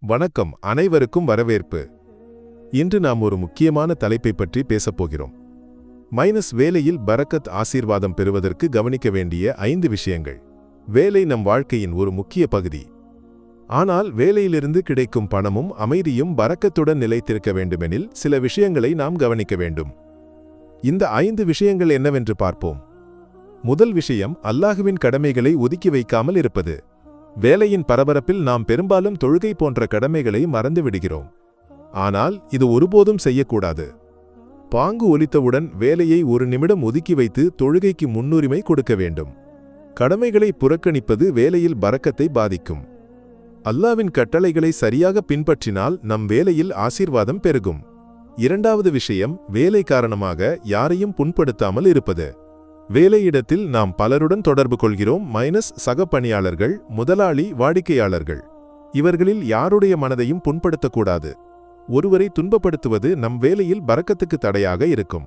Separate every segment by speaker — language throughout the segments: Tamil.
Speaker 1: வணக்கம் அனைவருக்கும் வரவேற்பு. இன்று நாம் ஒரு முக்கியமான தலைப்பை பற்றி பேசப் போகிறோம். மைனஸ் வேலையில் பரக்கத் ஆசீர்வாதம் பெறுவதற்கு கவனிக்க வேண்டிய ஐந்து விஷயங்கள். வேலை நம் வாழ்க்கையின் ஒரு முக்கிய பகுதி. ஆனால் வேலையிலிருந்து கிடைக்கும் பணமும் அமைதியும் பரக்கத்துடன் நிலைத்திருக்க வேண்டுமெனில் சில விஷயங்களை நாம் கவனிக்க வேண்டும். இந்த ஐந்து விஷயங்கள் என்னவென்று பார்ப்போம். முதல் விஷயம் அல்லாஹுவின் கடமைகளை ஒதுக்கி வைக்காமல் இருப்பது. வேலையின் பரபரப்பில் நாம் பெரும்பாலும் தொழுகை போன்ற கடமைகளை மறந்து விடுகிறோம் ஆனால் இது ஒருபோதும் செய்யக்கூடாது. பாங்கு ஒலித்தவுடன் வேலையை ஒரு நிமிடம் ஒதுக்கி வைத்து தொழுகைக்கு முன்னுரிமை கொடுக்க வேண்டும். கடமைகளை புறக்கணிப்பது வேலையில் பறக்கத்தை பாதிக்கும். அல்லாவின் கட்டளைகளை சரியாக பின்பற்றினால் நம் வேலையில் ஆசீர்வாதம் பெருகும். இரண்டாவது விஷயம் வேலை காரணமாக யாரையும் புண்படுத்தாமல் இருப்பது. வேலையிடத்தில் நாம் பலருடன் தொடர்பு கொள்கிறோம் மைனஸ் சக பணியாளர்கள் முதலாளி வாடிக்கையாளர்கள். இவர்களில் யாருடைய மனதையும் புண்படுத்தக்கூடாது. ஒருவரை துன்பப்படுத்துவது நம் வேலையில் பறக்கத்துக்கு தடையாக இருக்கும்.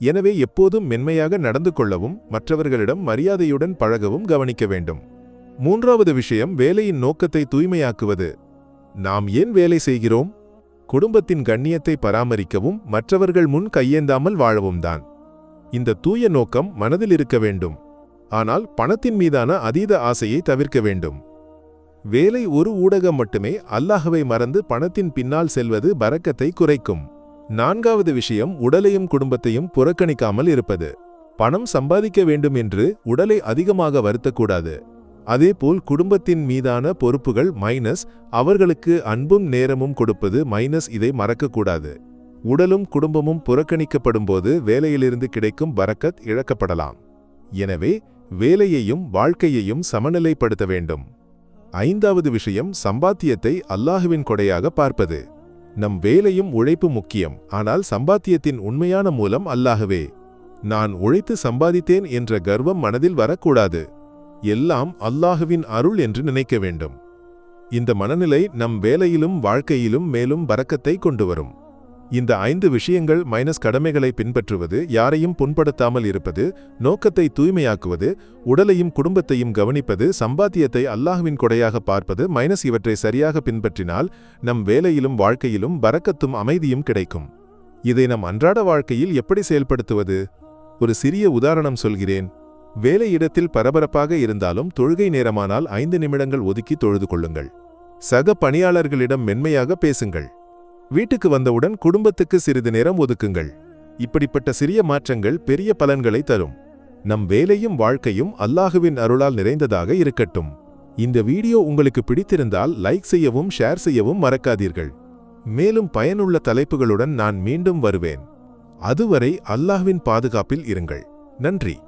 Speaker 1: எனவே எப்போதும் மென்மையாக நடந்து கொள்ளவும் மற்றவர்களிடம் மரியாதையுடன் பழகவும் கவனிக்க வேண்டும். மூன்றாவது விஷயம் வேலையின் நோக்கத்தை தூய்மையாக்குவது. நாம் ஏன் வேலை செய்கிறோம்? குடும்பத்தின் கண்ணியத்தை பராமரிக்கவும் மற்றவர்கள் முன் கையேந்தாமல் வாழவும் தான். இந்த தூய நோக்கம் மனதில் இருக்க வேண்டும். ஆனால் பணத்தின் மீதான அதீத ஆசையை தவிர்க்க வேண்டும். வேலை ஒரு ஊடகம் மட்டுமே அல்லாஹவை மறந்து பணத்தின் பின்னால் செல்வது பறக்கத்தை குறைக்கும். நான்காவது விஷயம் உடலையும் குடும்பத்தையும் புறக்கணிக்காமல் இருப்பது. பணம் சம்பாதிக்க வேண்டும் என்று உடலை அதிகமாக வருத்தக்கூடாது. அதேபோல் குடும்பத்தின் மீதான பொறுப்புகள் மைனஸ் அவர்களுக்கு அன்பும் நேரமும் கொடுப்பது மைனஸ் இதை மறக்கக்கூடாது. உடலும் குடும்பமும் புறக்கணிக்கப்படும்போது வேலையிலிருந்து கிடைக்கும் பரக்கத் இழக்கப்படலாம். எனவே வேலையையும் வாழ்க்கையையும் சமநிலைப்படுத்த வேண்டும். ஐந்தாவது விஷயம் சம்பாத்தியத்தை அல்லாஹுவின் கொடையாக பார்ப்பது. நம் வேலையும் உழைப்பு முக்கியம் ஆனால் சம்பாத்தியத்தின் உண்மையான மூலம் அல்லாகவே நான் உழைத்து சம்பாதித்தேன் என்ற கர்வம் மனதில் வரக்கூடாது. எல்லாம் அல்லாஹுவின் அருள் என்று நினைக்க வேண்டும். இந்த மனநிலை நம் வேலையிலும் வாழ்க்கையிலும் மேலும் பரக்கத்தை கொண்டு வரும். இந்த ஐந்து விஷயங்கள் மைனஸ் கடமைகளை பின்பற்றுவது யாரையும் புண்படுத்தாமல் இருப்பது நோக்கத்தை தூய்மையாக்குவது உடலையும் குடும்பத்தையும் கவனிப்பது சம்பாத்தியத்தை அல்லாஹுவின் கொடையாக பார்ப்பது மைனஸ் இவற்றை சரியாக பின்பற்றினால் நம் வேலையிலும் வாழ்க்கையிலும் பறக்கத்தும் அமைதியும் கிடைக்கும். இதை நம் அன்றாட வாழ்க்கையில் எப்படி செயல்படுத்துவது? ஒரு சிறிய உதாரணம் சொல்கிறேன். வேலையிடத்தில் பரபரப்பாக இருந்தாலும் தொழுகை நேரமானால் ஐந்து நிமிடங்கள் ஒதுக்கி தொழுது கொள்ளுங்கள். சக பணியாளர்களிடம் மென்மையாக பேசுங்கள். வீட்டுக்கு வந்தவுடன் குடும்பத்துக்கு சிறிது நேரம் ஒதுக்குங்கள். இப்படிப்பட்ட சிறிய மாற்றங்கள் பெரிய பலன்களை தரும். நம் வேலையும் வாழ்க்கையும் அல்லாஹுவின் அருளால் நிறைந்ததாக இருக்கட்டும். இந்த வீடியோ உங்களுக்கு பிடித்திருந்தால் லைக் செய்யவும் ஷேர் செய்யவும் மறக்காதீர்கள். மேலும் பயனுள்ள தலைப்புகளுடன் நான் மீண்டும் வருவேன். அதுவரை அல்லாஹ்வின் பாதுகாப்பில் இருங்கள். நன்றி.